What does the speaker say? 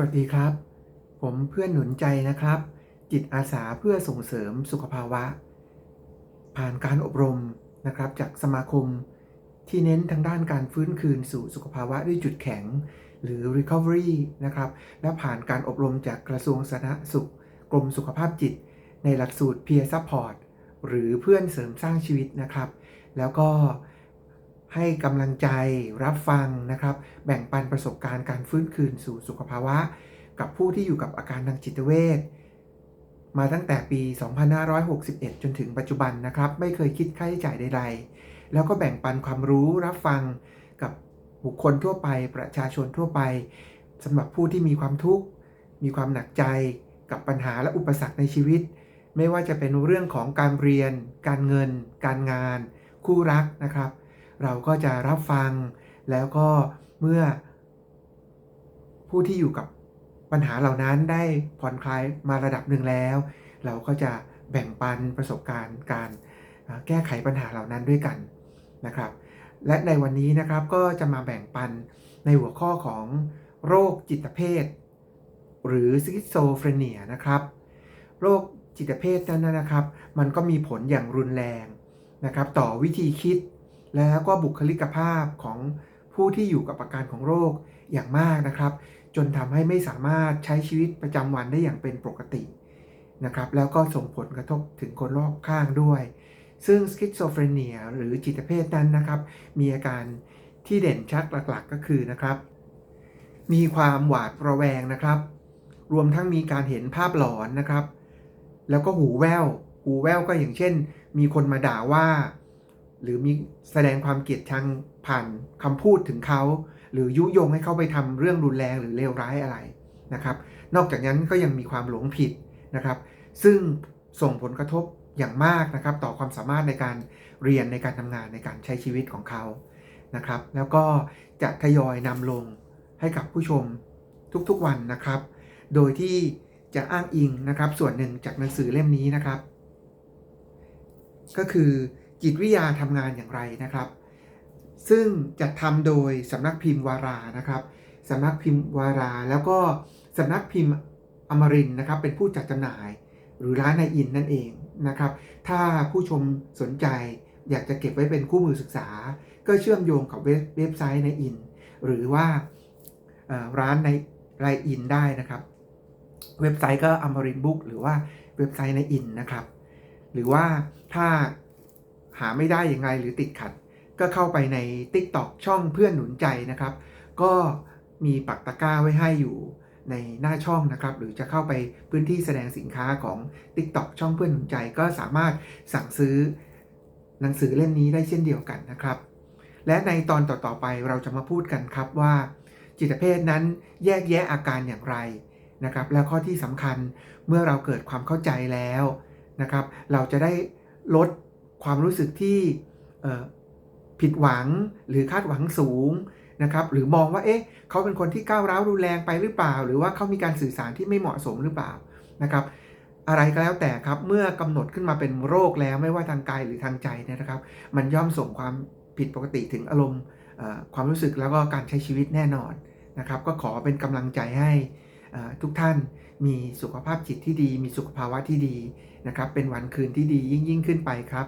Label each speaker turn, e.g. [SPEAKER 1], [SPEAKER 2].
[SPEAKER 1] วัสดีครับ ผมเพื่อนหนุนใจนะครับ จิตอาสาเพื่อส่งเสริมสุขภาวะ ผ่านการอบรมนะครับจากสมาคมที่เน้นทางด้านการฟื้นคืนสู่สุขภาวะด้วยจุดแข็ง หรือ recovery นะครับและผ่านการอบรมจากกระทรวงสาธารณสุข กรมสุขภาพจิต ในหลักสูตร peer support หรือเพื่อนเสริมสร้างชีวิตนะครับ แล้วก็ ให้กำลังใจรับฟังนะครับ แบ่งปันประสบการณ์การฟื้นคืนสู่สุขภาวะ กับผู้ที่อยู่กับอาการทางจิตเวชมาตั้งแต่ปี 2561 จนถึงปัจจุบันนะครับ ไม่เคยคิดค่าใช้จ่ายใด ๆ แล้วก็แบ่งปันความรู้รับฟังกับบุคคลทั่วไป ประชาชนทั่วไปสำหรับผู้ที่มีความทุกข์ มีความหนักใจกับปัญหาและอุปสรรคในชีวิต ไม่ว่าจะเป็นเรื่องของการเรียน การเงิน การงาน คู่รักนะครับ เราก็จะรับฟัง แล้วก็เมื่อ ผู้ที่อยู่กับปัญหาเหล่านั้นได้ผ่อนคลายมาระดับหนึ่งแล้ว เราก็จะแบ่งปันประสบการณ์การแก้ไขปัญหาเหล่านั้นด้วยกันนะครับ และในวันนี้นะครับก็จะมาแบ่งปันในหัวข้อของโรคจิตเภทหรือซิกิโซเฟรเนียนะครับโรคจิตเภทนั้นนะครับ มันก็มีผลอย่างรุนแรงนะครับ ต่อวิธีคิด แล้วก็บุคลิกภาพของผู้ที่อยู่กับอาการของโรคอย่างมากนะครับ จนทำให้ไม่สามารถใช้ชีวิตประจำวันได้อย่างเป็นปกตินะครับแล้วก็ส่งผลกระทบถึงคนรอบข้างด้วย ซึ่งสคิสโซเฟรเนียหรือจิตเภทนั้นนะครับ มีอาการที่เด่นชัดหลักๆก็คือนะครับ มีความหวาดระแวงนะครับ รวมทั้งมีการเห็นภาพหลอนนะครับ แล้วก็หูแว่ว หูแว่วก็อย่างเช่น มีคนมาด่าว่า หรือมีแสดงความเกลียดชังผ่านคำพูดถึงเขา หรือยุยงให้เขาไปทำเรื่องรุนแรงหรือเลวร้ายอะไรนะครับ นอกจากนั้นก็ยังมีความหลงผิดนะครับ ซึ่งส่งผลกระทบอย่างมากนะครับ ต่อความสามารถในการเรียนในการทำงานในการใช้ชีวิตของเขานะครับ แล้วก็จะทยอยนำลงให้กับผู้ชมทุกๆวันนะครับ โดยที่จะอ้างอิงนะครับ ส่วนหนึ่งจากหนังสือเล่มนี้นะครับ ก็คือ จิตวิทยาทำงานอย่างไรนะครับ ซึ่งจัดทำโดยสำนักพิมพ์วารานะครับสำนักพิมพ์วารา แล้วก็สำนักพิมพ์อมรินนะครับ เป็นผู้จัดจำหน่าย หรือร้านในอินนั่นเองนะครับ ถ้าผู้ชมสนใจอยากจะเก็บไว้เป็นคู่มือศึกษา ก็เชื่อมโยงกับเว็บไซต์ในอิน หรือว่าร้านในไรอินได้นะครับ เว็บไซต์ก็อมรินบุ๊กหรือว่าเว็บไซต์ในอินนะครับ หรือว่าถ้า หาไม่ได้อย่างไรหรือติดขัด ก็เข้าไปใน TikTok ช่องเพื่อนหนุนใจนะครับ ก็มีปักตะกร้าไว้ให้อยู่ในหน้าช่องนะครับ หรือจะเข้าไปพื้นที่แสดงสินค้าของ TikTok ช่องเพื่อนหนุนใจ ก็สามารถสั่งซื้อหนังสือเล่มนี้ได้เช่นเดียวกันนะครับ และในตอนต่อๆไปเราจะมาพูดกันครับว่า จิตเภทนั้นแยกแยะอาการอย่างไรนะครับ แล้วข้อที่สำคัญเมื่อเราเกิดความเข้าใจแล้วนะครับ เราจะได้ลด ความรู้สึกที่ผิดหวังหรือคาดหวังสูงนะครับ หรือมองว่าเอ๊ะเขาเป็นคนที่ก้าวร้าวรุนแรงไปหรือเปล่า หรือว่าเขามีการสื่อสารที่ไม่เหมาะสมหรือเปล่านะครับ อะไรก็แล้วแต่ครับเมื่อกำหนดขึ้นมาเป็นโรคแล้วไม่ว่าทางกายหรือทางใจเนี่ยนะครับ มันย่อมส่งความผิดปกติถึงอารมณ์ความรู้สึกแล้วก็การใช้ชีวิตแน่นอนนะครับ ก็ขอเป็นกำลังใจให้ทุกท่านมีสุขภาพจิตที่ดี มีสุขภาวะที่ดีนะครับ เป็นวันคืนที่ดียิ่งยิ่งขึ้นไปครับ